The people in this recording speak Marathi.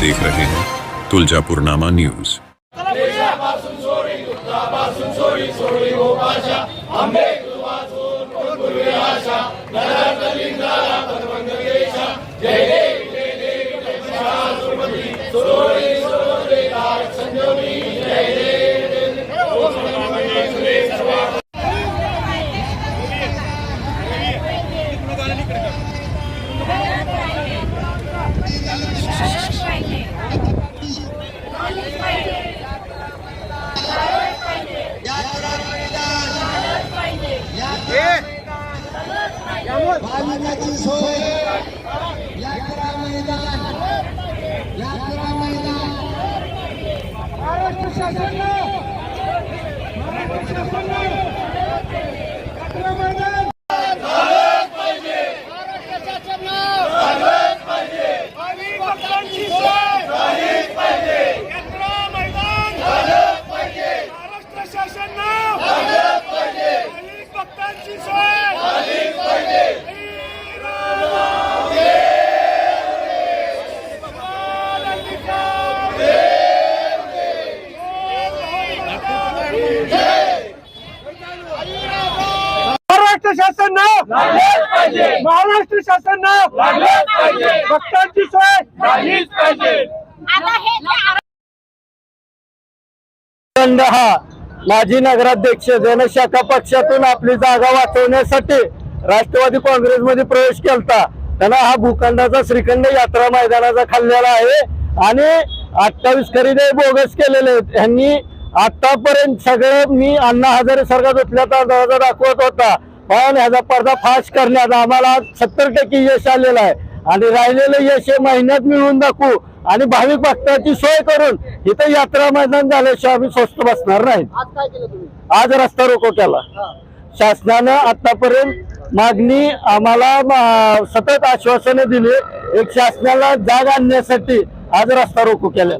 देख रहे हैं। तुलजापुरनामा न्यूज। पाण्याची सोय. यात्रा मैदान. यात्रा मैदान. महाराष्ट्र शासन महाराष्ट्र शासन महाराष्ट्र शासन महाराष्ट्र शासन भक्तांची सोय हे हा. माजी नगराध्यक्ष जनशाखा पक्षातून आपली जागा वाचवण्यासाठी राष्ट्रवादी काँग्रेसमध्ये प्रवेश केलता. त्यांना हा भूखंडाचा श्रीखंड यात्रा मैदानाचा खाल्लेला आहे. आणि अठ्ठावीस खरेदी बोगस केलेले आहेत. यांनी आतापर्यंत सगळं मी अण्णा हजारे सारखा धुतल्या तांदळाचा दाखवत होता. पण ह्याचा पडदा फाश करण्यात आम्हाला सत्तर टक्के यश आलेलं आहे. आणि राहिलेलं यश हे महिन्यात मिळवून दाखवू आणि भाविक भक्ताची सोय करून इथं यात्रा मैदान झाल्याशिवाय आम्ही स्वस्त बसणार नाही. आज रस्ता रोको केला. शासनानं आतापर्यंत मागणी आम्हाला सतत आश्वासने दिली. एक शासनाला जाग आणण्यासाठी आज रस्ता रोको केला.